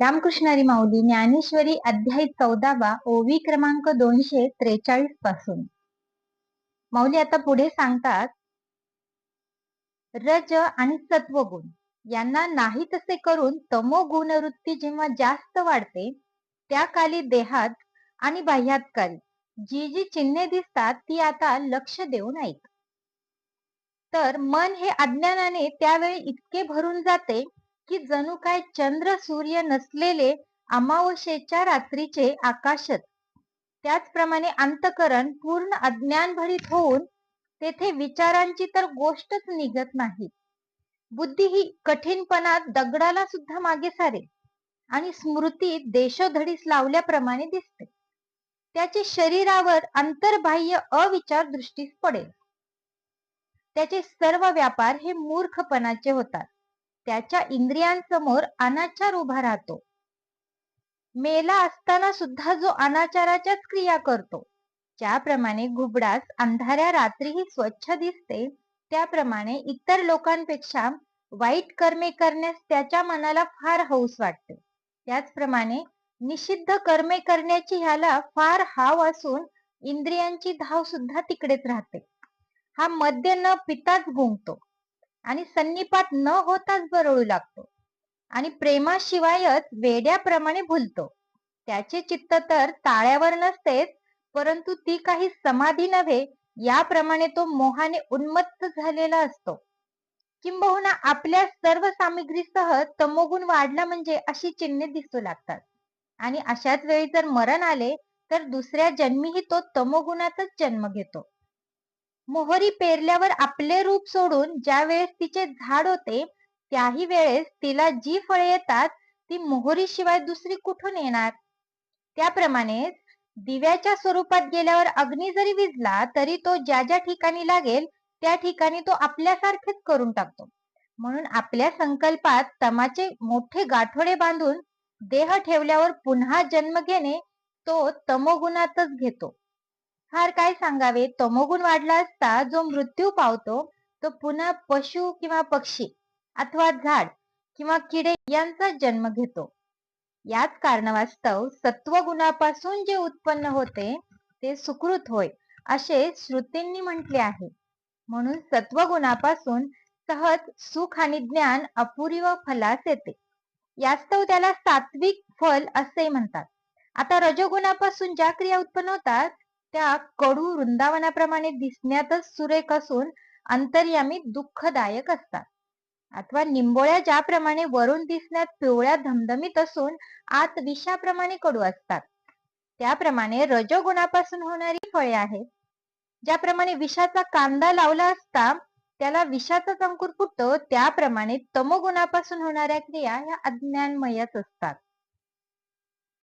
रामकृष्णारी माऊली ज्ञानेश्वरी अध्याय चौदावा ओवी क्रमांक दोनशे त्रेचाळीसपासून. माऊली आता पुढे सांगतात रज आणि सत्वगुण यांना नाही तसे करून तमो गुणवृत्ती जेव्हा जास्त वाढते त्या काली देहात आणि बाह्यात जी जी चिन्हे दिसतात ती आता लक्ष देऊन ऐक तर मन हे अज्ञानाने त्यावेळी इतके भरून जाते की जणू काय चंद्र सूर्य नसलेले अमावस्येच्या रात्रीचे आकाशच त्याचप्रमाणे अंतकरण पूर्ण अज्ञान होऊन तेथे विचारांची तर गोष्टच निघत नाही. बुद्धी ही कठीणपणात दगडाला सुद्धा मागे सारे आणि स्मृती देशोधडीस लावल्याप्रमाणे दिसते. त्याचे शरीरावर अंतर्बाह्य अविचार दृष्टीस पडेल. त्याचे सर्व व्यापार हे मूर्खपणाचे होतात. त्याच्या इंद्रियांसमोर अनाचार उभा राहतो. मेला असताना सुद्धा जो अनाचाराच्याच क्रिया करतो. ज्याप्रमाणे घुबडास अंधाऱ्या रात्रीही स्वच्छ दिसते त्याप्रमाणे इतर लोकांपेक्षा वाईट कर्मे करण्यास त्याच्या मनाला फार हौस वाटते. त्याचप्रमाणे निषिद्ध कर्मे करण्याची ह्याला फार हाव असून इंद्रियांची धाव सुद्धा तिकडेच राहते. हा मद्य न पिताच गुंगतो आणि सन्निपात न होताच बरळू लागतो. आणि प्रेमाशिवायच वेड्याप्रमाणे भुलतो. त्याचे चित्त तर ताळ्यावर नसतेच परंतु ती काही समाधी नव्हे याप्रमाणे तो मोहाने उन्मत्त झालेला असतो. किंबहुना आपल्या सर्व सामग्रीसह तमोगुण वाढला म्हणजे अशी चिन्हे दिसू लागतात. आणि अशाच वेळी जर मरण आले तर दुसऱ्या जन्मीही तो तमोगुणाचाच जन्म घेतो. मोहरी पेरल्यावर आपले रूप सोडून ज्या वेळेस तिचे झाड होते त्याही वेळेस तिला जी फळे येतात ती मोहरी शिवाय दुसरी कुठून येणार? त्याप्रमाणे दिव्याच्या स्वरूपात गेल्यावर अग्नी जरी विजला तरी तो ज्या ज्या ठिकाणी लागेल त्या ठिकाणी तो आपल्यासारखेच करून टाकतो. म्हणून आपल्या संकल्पात तमाचे मोठे गाठोडे बांधून देह ठेवल्यावर पुन्हा जन्म घेणे तो तमोगुणातच घेतो. फार काय सांगावे? तमोगुण वाढला असता जो मृत्यू पावतो तो पुन्हा पशु किंवा पक्षी अथवा झाड किंवा किडे यांचा जन्म घेतो. याच कारणावास्तव सत्वगुणापासून जे उत्पन्न होते ते सुकृत होय असे श्रुतींनी म्हटले आहे. म्हणून सत्वगुणापासून सहज सुख आणि ज्ञान अपुरी व फलास येते. यास्तव त्याला सात्विक फल असे म्हणतात. आता रजोगुणापासून ज्या क्रिया उत्पन्न होतात त्या कडू वृंदावनाप्रमाणे दिसण्यातच सुरेख असून अंतर्यामी दुःखदायक असतात. अथवा निंबोळ्या ज्याप्रमाणे वरून दिसण्यात पिवळ्या धमधमीत असून आत विषाप्रमाणे कडू असतात. त्याप्रमाणे रजोगुणापासून होणारी फळे आहेत. ज्याप्रमाणे विषाचा कांदा लावला असता त्याला विषाचा अंकुर फुटतो त्याप्रमाणे तमोगुणापासून होणाऱ्या क्रिया ह्या अज्ञानमयच असतात.